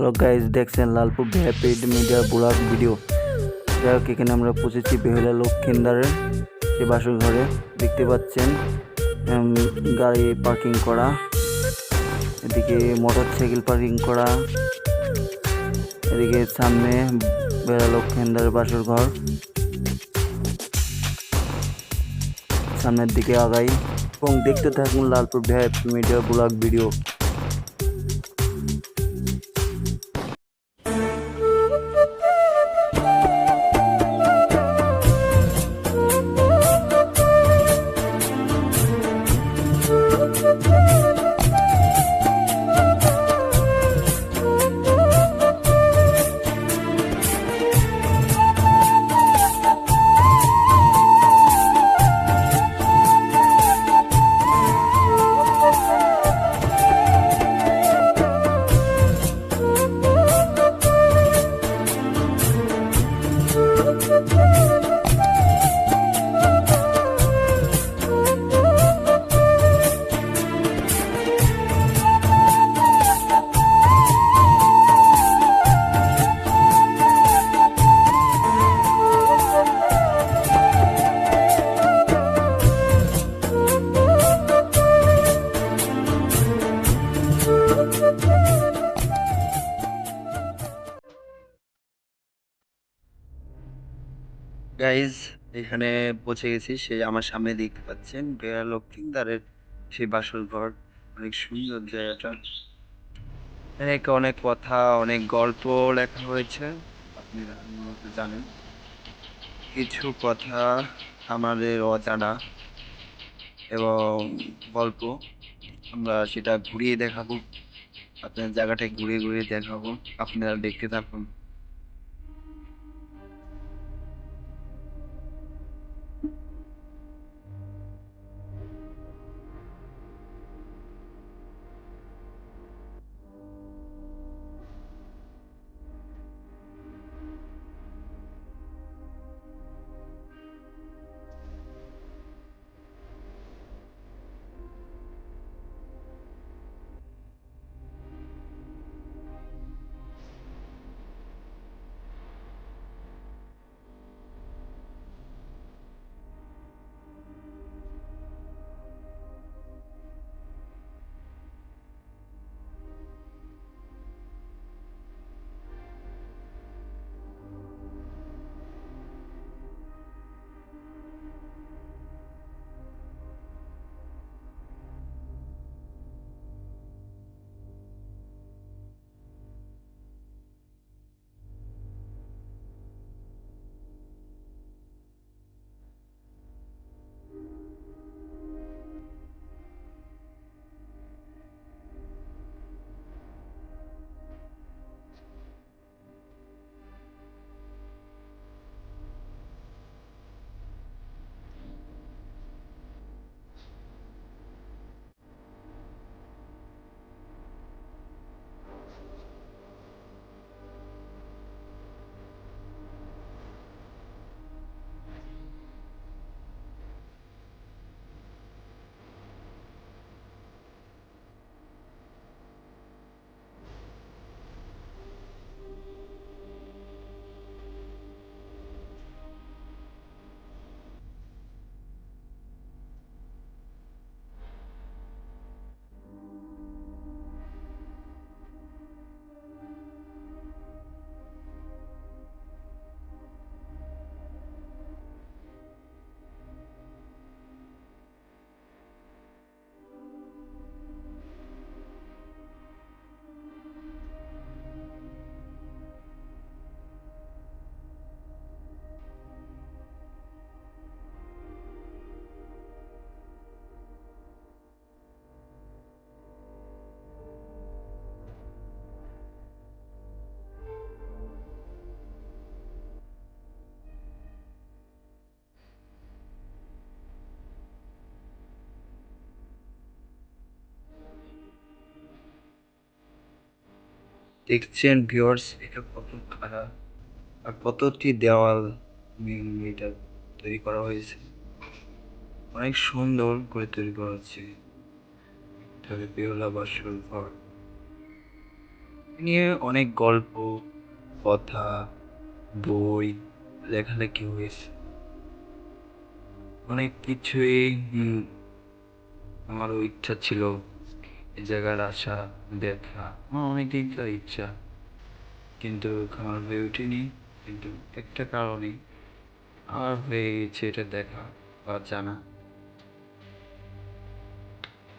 Hello guys দেখছেন লালপুর ভ্যাপিড media blog video যাই হোক এখানে আমরা পৌঁছেছি বেহুলা লক্ষ্মীন্দারের সে বাসর ঘরে। দেখতে পাচ্ছেন গাড়ি পার্কিং করা। এদিকে মোটর সাইকেল পার্কিং করা। এদিকে সামনে বেহুলা লক্ষ্মীন্দারের বাসর ঘর। সামনের দিকে আগাই। এবং দেখতে থাকুন লালপুর ভ্যাপ মিডিয়া ব্লগ ভিডিও গাইজ এখানে পৌঁছে গেছি। সে আমার সামনে দেখতে পাচ্ছেন বেড়া লক্ষ্মীদারের সেই বাসর ঘর। অনেক সুন্দর জায়গাটা। অনেক অনেক কথা, অনেক গল্প লেখা হয়েছে। আপনি জানেন। কিছু কথা আমাদের অজানা এবং গল্প। আমরা সেটা ঘুরিয়ে দেখাবো। আপনার জায়গাটা ঘুরিয়ে ঘুরিয়ে দেখাবো। আপনারা দেখতে থাকুন। দেখছেন ভিউয়ার্স এটা কত খারাপ আর কতটি দেওয়াল এটা তৈরি করা হয়েছে? অনেক সুন্দর করে তৈরি করা হচ্ছে। তবে বাসর ঘর। নিয়ে অনেক গল্প, কথা, বই, লেখালেখি হয়েছে। অনেক কিছুই আমারও ইচ্ছা ছিল জায়গার আসা দেখা। আমার অনেক দিনকার ইচ্ছা, কিন্তু আমার হয়ে ওঠেনি কিন্তু একটা কারণে আমার হয়ে গেছে এটা দেখা বা জানা।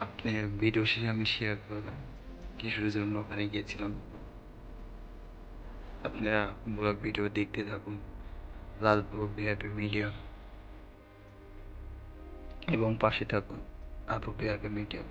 আপনি ভিডিও শেষে আমি শেয়ার করলাম কিসের জন্য ওখানে গিয়েছিলাম। আপনারা ব্লগ ভিডিও দেখতে থাকুন, লালপুর বিহাপি মিডিয়া এবং পাশে থাকুন আপু বিহাপি মিডিয়া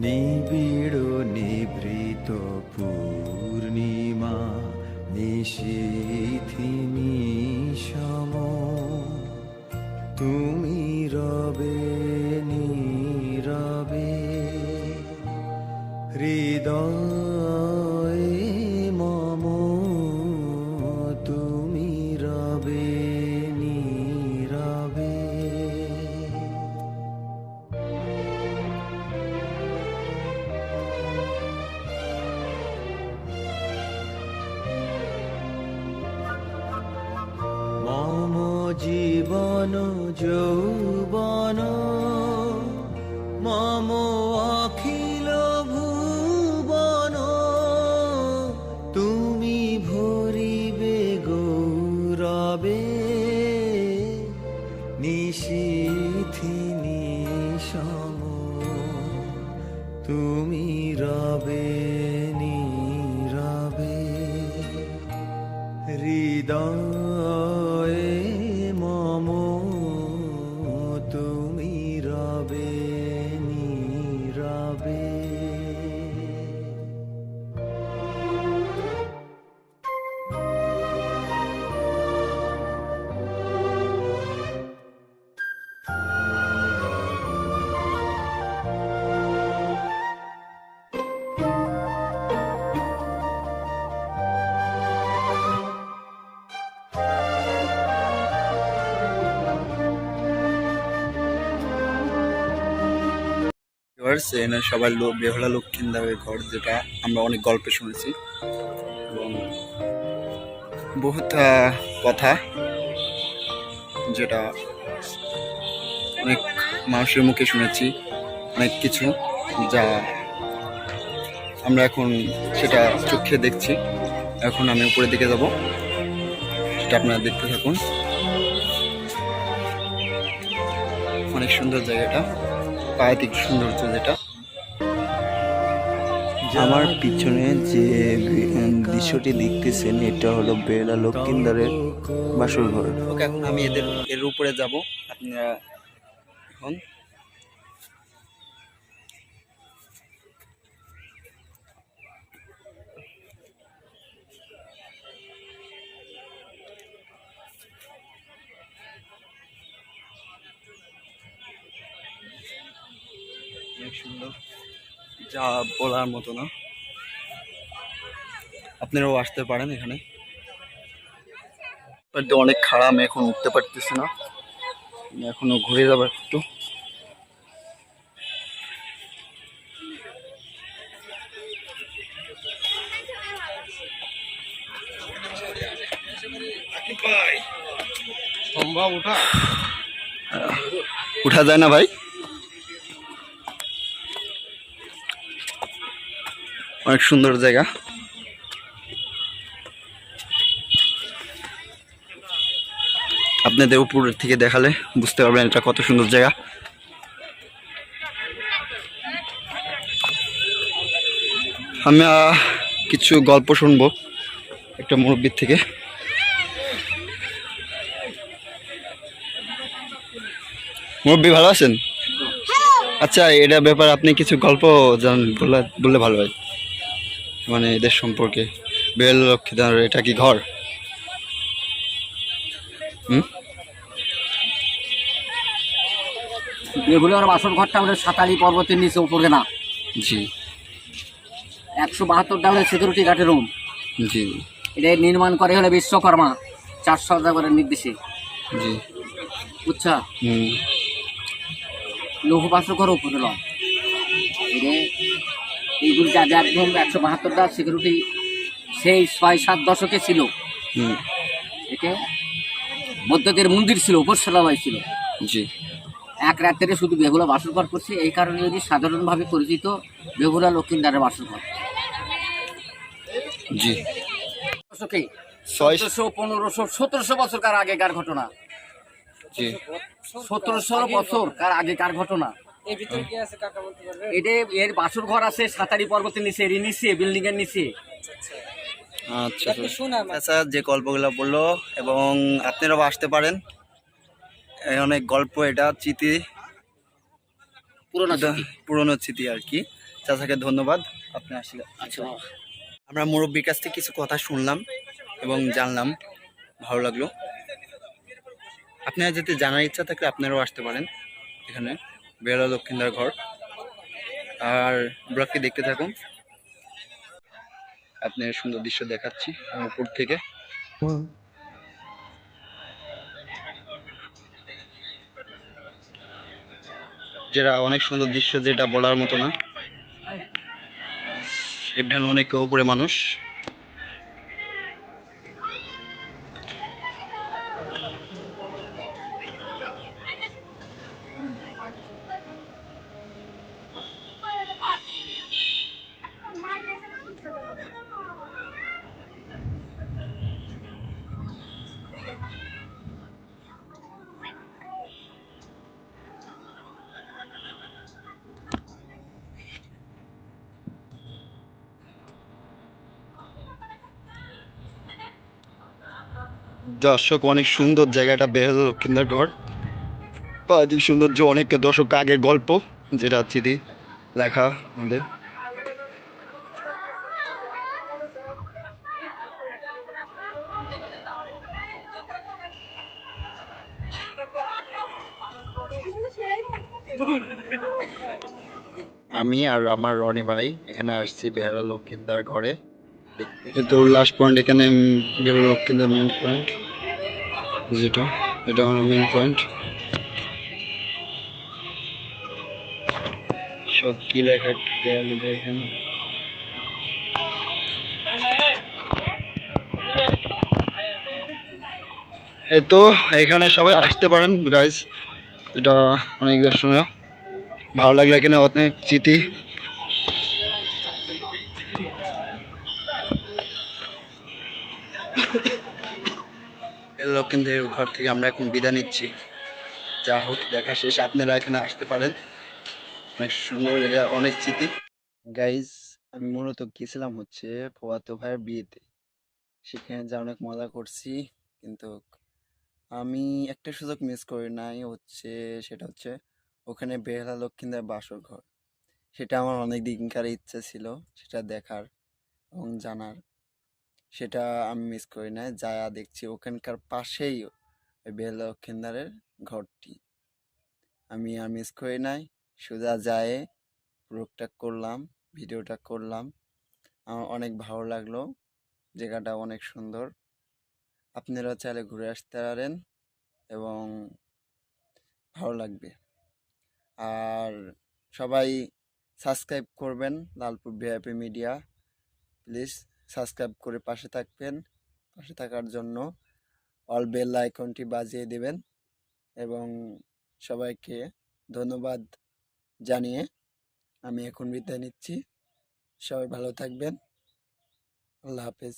নিবিড় নিভৃত পূর্ণিমা নিশিথিনী সম তুমি নিশীথিনী সম তুমি রবে নীরবে হৃদয়ে ভিউয়ার্স এখানে সবাই বেহলা লক্ষ্মীন্দারের ঘর যেটা আমরা অনেক গল্পে শুনেছি। এবং বহুত কথা যেটা অনেক মানুষের মুখে শুনেছি, অনেক কিছু যা আমরা এখন সেটা চোখে দেখছি। এখন আমি উপরের দিকে যাব, সেটা আপনারা দেখতে থাকুন। অনেক সুন্দর জায়গাটা। প্রাকৃতিক সৌন্দর্য যেটা। আমার পিছনে যে উম, দৃশ্যটি দেখতেছেন এটা হলো বেলা লক্ষ্মীন্দারের বাসর ঘর। ওকে এখন আমি এদের এর উপরে যাব। আপনারা এখন সুন্দর। যা বলার মতো না। আপনারাও আসতে পারেন এখানে। অনেক খারাপ এখন উঠতে পারতেছি না। এখনও ঘুরে যাব একটু। উঠা যায় না ভাই। অনেক সুন্দর জায়গা। আপনাদের উপর থেকে দেখালে বুঝতে পারবেন এটা কত সুন্দর জায়গা। আমি কিছু গল্প শুনব একটা মুরব্বীর থেকে। মুরব্বী ভালো আছেন? আচ্ছা এটা ব্যাপার আপনি কিছু গল্প জান বললে বললে ভালো হয়। মানে এদের সম্পর্কে। বেল লক্ষ্মী লক্ষ্মীদার এটা কি ঘর? হুম? বেগুলোর বাসন ঘরটা আমাদের সাতালি পর্বতের নিচে উপরে না। জি। একশো বাহাত্তর ডালের সিকিউরিটি গার্ডের রুম জি। এটা নির্মাণ করে হলে বিশ্বকর্মা চারশো হাজারের নির্দেশে। জি। বুঝছা? হুম। লৌহ বাসন ঘর উপরে এইগুলি যা যা একদম একশো বাহাত্তরটা সিকিউরিটি সেই ছয় সাত দশকে ছিল। এটা বৌদ্ধদের মন্দির ছিল উপসালাবাই ছিল। জি। এক রাত্রে শুধু বেগুলা বাসন ঘর করছে এই কারণে যদি সাধারণভাবে পরিচিত বেগুলা লক্ষ্মীন্দারের বাসন ঘর। জি। দশকে ছয় চোদ্দশো পনেরোশো সতেরোশো বছর কার আগেকার ঘটনা। জি। সতেরোশো বছর কার আগেকার ঘটনা। এটা এর বাসুর ঘর আছে সাতারি পর্বতের নিচে এর নিচে বিল্ডিং এর নিচে। আচ্ছা আচ্ছা। যে গল্পগুলো বলল এবং আপনারাও আসতে পারেন। অনেক গল্প এটা স্মৃতি পুরোনো পুরনো স্মৃতি আর কি। চাচাকে ধন্যবাদ আপনি আসলে আচ্ছা আমরা মুরব্বীর কাছ থেকে কিছু কথা শুনলাম এবং জানলাম ভালো লাগল। আপনারা যদি জানার ইচ্ছা থাকলে আপনারাও আসতে পারেন এখানে। বেলা লক্ষ্মীন্দার ঘর। আর ব্লগটি দেখতে থাকুন। আপনার সুন্দর দৃশ্য দেখাচ্ছি উপর থেকে। যেটা অনেক সুন্দর দৃশ্য, যেটা বলার মতো না। এখানে অনেক উপরে মানুষ। দর্শক, অনেক সুন্দর জায়গাটা বেহাল ঘর প্রাকৃতিক সৌন্দর্য অনেক দর্শক আগের গল্প, যেটা স্মৃতি লেখা আমাদের। আমি আর আমার রনি ভাই এখানে আসছি বেহারা লক্ষ্মীন্দার ঘরে। এটা উল্লাস পয়েন্ট এখানে লক্ষ্মীন্দার মেন পয়েন্ট যেটা, এটা আমার মেন পয়েন্ট সব কি লেখা দেয়ালে দেখেন তো, এখানে সবাই আসতে পারেন গাইজ এটা অনেক দর্শনীয়। ভালো লাগলে এখানে অনেক স্মৃতি লক্ষ্মীদের ঘর থেকে আমরা এখন বিদায় নিচ্ছি। যা হোক, দেখা শেষ। আপনারা এখানে আসতে পারেন। অনেক সুন্দর জায়গা, অনেক স্মৃতি। গাইজ আমি মূলত গেছিলাম হচ্ছে ফোয়াতো ভাইয়ের বিয়েতে। সেখানে যা অনেক মজা করছি। কিন্তু আমি একটা সুযোগ মিস করি নাই হচ্ছে, সেটা হচ্ছে ওখানে বেহালা লক্ষ্মীদের বাসর ঘর। সেটা আমার অনেক দিনকার ইচ্ছা ছিল, সেটা দেখার এবং জানার। সেটা আমি মিস করি না যা দেখছি ওখানকার পাশেই ওই বেহালা লক্ষ্মীদারের ঘরটি। আমি আর মিস করি নাই। সোজা যায় প্রয়োগটা করলাম, ভিডিওটা করলাম। আমার অনেক ভালো লাগল। জায়গাটা অনেক সুন্দর। আপনারা চাইলে ঘুরে আসতে পারেন এবং ভালো লাগবে। আর সবাই সাবস্ক্রাইব করবেন Lalpur VIP media please subscribe করে পাশে থাকবেন। পাশে থাকার জন্য অল বেল আইকনটি বাজিয়ে দেবেন এবং সবাইকে ধন্যবাদ জানিয়ে আমি এখন বিদায় নিচ্ছি। সবাই ভালো থাকবেন। আল্লাহ হাফেজ।